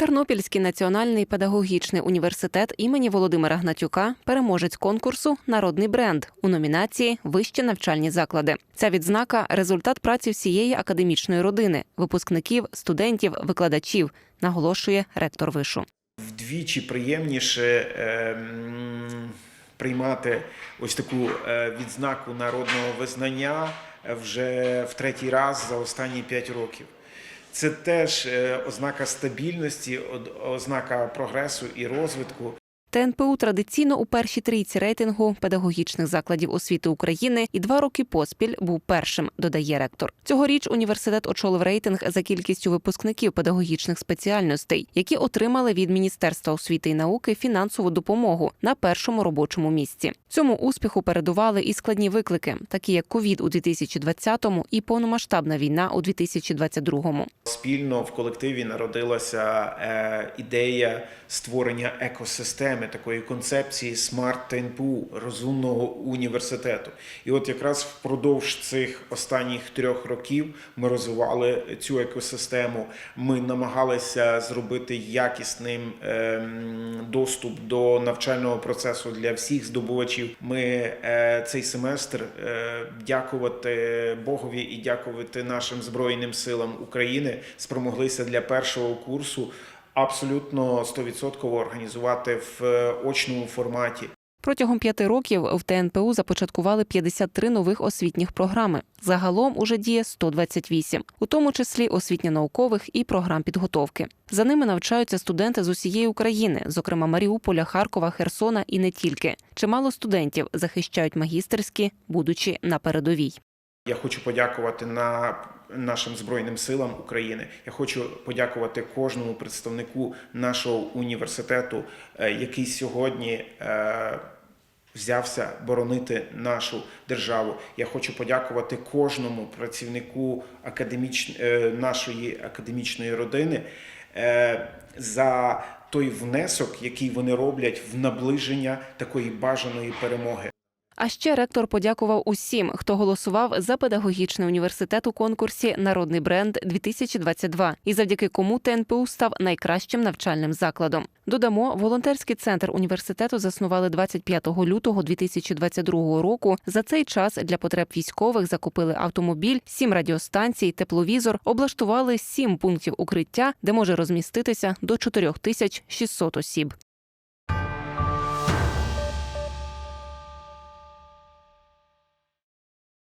Тернопільський національний педагогічний університет імені Володимира Гнатюка переможець конкурсу Народний бренд у номінації Вищі навчальні заклади. Ця відзнака результат праці всієї академічної родини, випускників, студентів, викладачів, наголошує ректор вишу. вдвічі приємніше ем, приймати ось таку е, відзнаку народного визнання вже в третій раз за останні п'ять років. Це теж е, ознака стабільності, ознака прогресу і розвитку. ТНПУ традиційно у першій трійці рейтингу педагогічних закладів освіти України і два роки поспіль був першим, додає ректор. Цьогоріч університет очолив рейтинг за кількістю випускників педагогічних спеціальностей, які отримали від Міністерства освіти і науки фінансову допомогу на першому робочому місці. Цьому успіху передували і складні виклики, такі як ковід у 2020-му і повномасштабна війна у 2022-му. Спільно в колективі народилася е, ідея створення екосистеми такої концепції смарт ТНПУ розумного університету. І от якраз впродовж цих останніх трьох років ми розвивали цю екосистему. Ми намагалися зробити якісним ем, доступ до навчального процесу для всіх здобувачів. Ми е, цей семестр е, дякувати Богові і дякувати нашим збройним силам України спромоглися для першого курсу абсолютно 100% організувати в е, очному форматі. Протягом п'яти років в ТНПУ започаткували 53 нових освітніх програми. Загалом уже діє 128, у тому числі освітньо-наукових і програм підготовки. За ними навчаються студенти з усієї України, зокрема Маріуполя, Харкова, Херсона і не тільки. Чимало студентів захищають магістерські, будучи на передовій. Я хочу подякувати на нашим збройним силам України. Я хочу подякувати кожному представнику нашого університету, е, який сьогодні. е, Взявся боронити нашу державу. Я хочу подякувати кожному працівнику академіч... е, нашої академічної родини за той внесок, який вони роблять в наближення такої бажаної перемоги. А ще ректор подякував усім, хто голосував за педагогічний університет у конкурсі Народний бренд 2022 і завдяки кому ТНПУ став найкращим навчальним закладом. Додамо, волонтерський центр університету заснували 25 лютого 2022 року. За цей час для потреб військових закупили автомобіль, сім радіостанцій, тепловізор, облаштували сім пунктів укриття, де може розміститися до 4600 осіб.